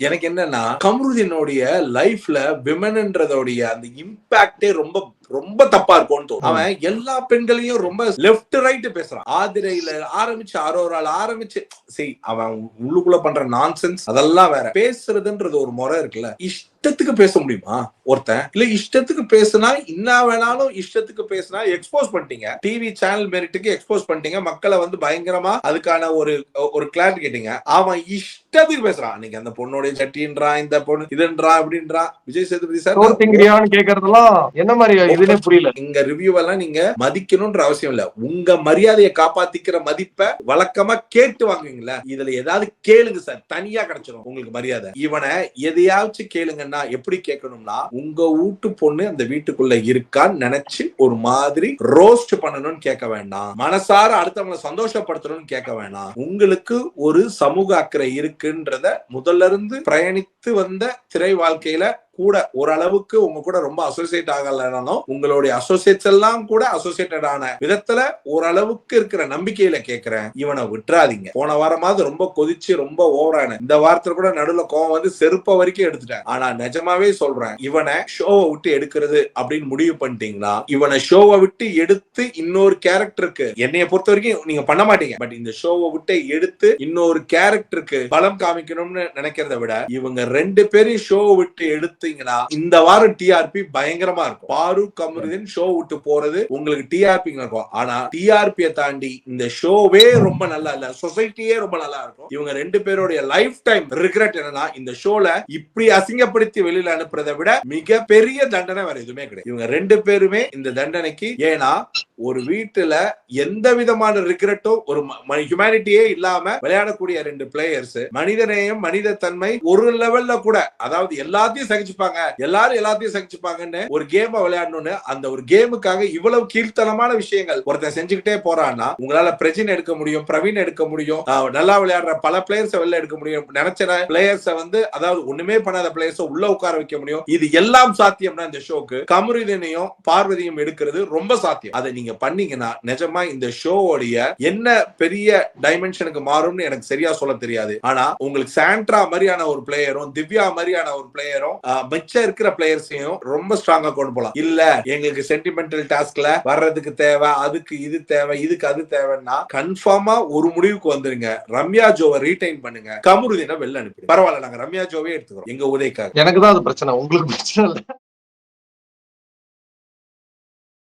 எனக்கு என்னன்னா கமருதீனுடைய லைஃப்ல விமன்ன்றதோடைய அந்த இம்பாக்டே ரொம்ப ரொம்ப தப்பா இருக்கும்னு தோணும். அவன் எல்லா பெண்களையும் ரொம்ப லெஃப்ட் ரைட் பேசுறான். ஆதிரையில ஆரம்பிச்சு அரோரால ஆரம்பிச்சு சரி அவன் உள்ளுக்குள்ள பண்ற நான்சென்ஸ் அதெல்லாம் வேற. பேசுறதுன்றது ஒரு முறை இருக்குல்ல. இஷ்டத்துக்கு பேச முடியுமா ஒருத்தன்? இல்ல இஷ்டத்துக்கு பேசுனா என்ன வேணாலும் இஷ்டத்துக்கு பேசுனா எக்ஸ்போஸ் பண்ணிட்டீங்க. டிவி சேனல் மெரிட்டுக்கு எக்ஸ்போஸ் பண்ணிட்டீங்க. மக்களை வந்து பயங்கரமா அதுக்கான ஒரு ஒரு கிளாரிட்டி கேட்டீங்க. அவன் இஷ்டத்துக்கு பேசுறான். அன்னைக்கு அந்த பொண்ணுடைய சட்டின்றான் இந்த பொண்ணு இதுன்றான் அப்படின்றான் விஜய் சேதுபதி சார் கேக்குறதெல்லாம் என்ன மாதிரி இதுனே புரியல. இங்க ரிவ்யூ எல்லாம் நீங்க மதிக்கணும்ன்ற அவசியம் இல்ல. உங்க மரியாதையை காப்பாத்திக்கிற மதிப்பை வழக்கமா கேட்டு வாங்குவீங்களா இதுல ஏதாவது கேளுங்க சார். தனியா கிடைச்சிடும் உங்களுக்கு மரியாதை. இவனை எதையாச்சும் கேளுங்கன்னா எப்படி கேட்கணும்னா உங்க வீட்டு பொண்ணு அந்த வீட்டுக்குள்ள இருக்கான்னு நினைச்சு ஒரு மாதிரி ரோஸ்ட் பண்ணணும்னு கேட்க வேண்டாம். மனசார அடுத்தவங்களை சந்தோஷப்படுத்தணும்னு கேட்க வேண்டாம். உங்களுக்கு ஒரு சமூக அக்கறை இருக்குன்றத முதல்ல இருந்து பயணித்து வந்த திரை வாழ்க்கையில கூட ஓரளவுக்கு உங்க கூட ரொம்ப அசோசியேட் ஆகலனாலும் உங்களுடைய அசோசியேட்ஸ் எல்லாம் கூட அசோசியேட்டட் ஆன விதத்துல ஓரளவுக்கு இருக்கிற நம்பிக்கையில கேக்குறேன். இவனை விட்டுறாதீங்க. போன வாரமாவது ரொம்ப கொதிச்சு ரொம்ப ஓவரான இந்த வாரத்துல கூட நடுவுல கோவம் வந்து செருப்ப வரைக்கும் எடுத்துட்டேன். ஆனா நிஜமாவே சொல்றேன் இவனை ஷோவை விட்டு எடுக்கிறது அப்படின்னு முடிவு பண்ணிட்டீங்கன்னா இவனை ஷோவை விட்டு எடுத்து இன்னொரு கேரக்டருக்கு என்னைய பொறுத்த வரைக்கும் நீங்க பண்ண மாட்டீங்க. பட் இந்த ஷோவை விட்டு எடுத்து இன்னொரு கேரக்டருக்கு பலம் காமிக்கணும்னு நினைக்கிறத விட இவங்க ரெண்டு பேரையும் ஷோவை விட்டு எடுத்து எடுத்தீங்கன்னா இந்த வாரம் டிஆர்பி பயங்கரமா இருக்கும். பாரூக் கமருதீன் ஷோ விட்டு போறது உங்களுக்கு டிஆர்பி இருக்கும். ஆனா டிஆர்பியை தாண்டி இந்த ஷோவே ரொம்ப நல்லா இல்ல. சொசைட்டியே ரொம்ப நல்லா இருக்கும். இவங்க ரெண்டு பேருடைய லைஃப் டைம் ரிக்ரெட் என்னன்னா இந்த ஷோல இப்படி அசிங்கப்படுத்தி வெளியில அனுப்புறதை விட மிக பெரிய தண்டனை வேற எதுவுமே கிடையாது. இவங்க ரெண்டு பேருமே இந்த தண்டனைக்கு ஏன்னா ஒரு வீட்டுல எந்த விதமான ரிக்ரெட்டோ ஒரு ஹியூமனிட்டியே இல்லாம விளையாடக்கூடிய ரெண்டு பிளேயர்ஸ் மனிதநேயம் மனித தன்மை ஒரு லெவல்ல கூட அதாவது எல்லாத்தையும் சகிச்சுப்பாங்க எல்லாரும் எல்லாத்தையும் சகிச்சுப்பாங்கன்னு ஒரு கேம் விளையாடணும்னு அந்த ஒரு கேமுக்காக இவ்வளவு கீழ்த்தனமான விஷயங்கள் ஒருத்தன் செஞ்சுக்கிட்டே போறான்னா உங்களால பிரஜின் எடுக்க முடியும் பிரவீன் எடுக்க முடியும் நல்லா விளையாடுற பல பிளேயர்ஸ் வெளில எடுக்க முடியும் நினைச்ச பிளேயர்ஸ வந்து அதாவது ஒண்ணுமே பண்ணாத பிளேயர்ஸ் உள்ள உட்கார வைக்க முடியும். இது எல்லாம் சாத்தியம்னா இந்த ஷோக்கு கமருதினையும் பார்வதியும் எடுக்கிறது ரொம்ப சாத்தியம். அதை நீங்க பண்ணீங்கன்னா நிஜமா இந்த ஷோவோடைய என்ன பெரிய டைமென்ஷனுக்கு மாறும்னு எனக்கு சரியா சொல்ல தெரியாது. ஆனா உங்களுக்கு சாண்ட்ரா மாதிரியான ஒரு பிளேயரும் திவ்யா மாதிரியான ஒரு பிளேயரும் மிச்சம் இருக்கிற பிளேயர்ஸையும் ரொம்ப ஸ்ட்ராங்கா கொண்டு போலாம். இல்ல எங்களுக்கு சென்டிமெண்டல் டாஸ்க்ல வர்றதுக்கு தேவை அதுக்கு இது தேவை இதுக்கு அது தேவைன்னா கன்ஃபார்மா ஒரு முடிவுக்கு வந்துருங்க. ரம்யா ஜோவை ரீடைன் பண்ணுங்க. கமருதீனை வெளில அனுப்பி பரவாயில்ல நாங்க ரம்யா ஜோவே எடுத்துக்கிறோம். எங்க உதயக்காக. எனக்கு தான் அது பிரச்சனை. உங்களுக்கு பிரச்சனை இல்லை.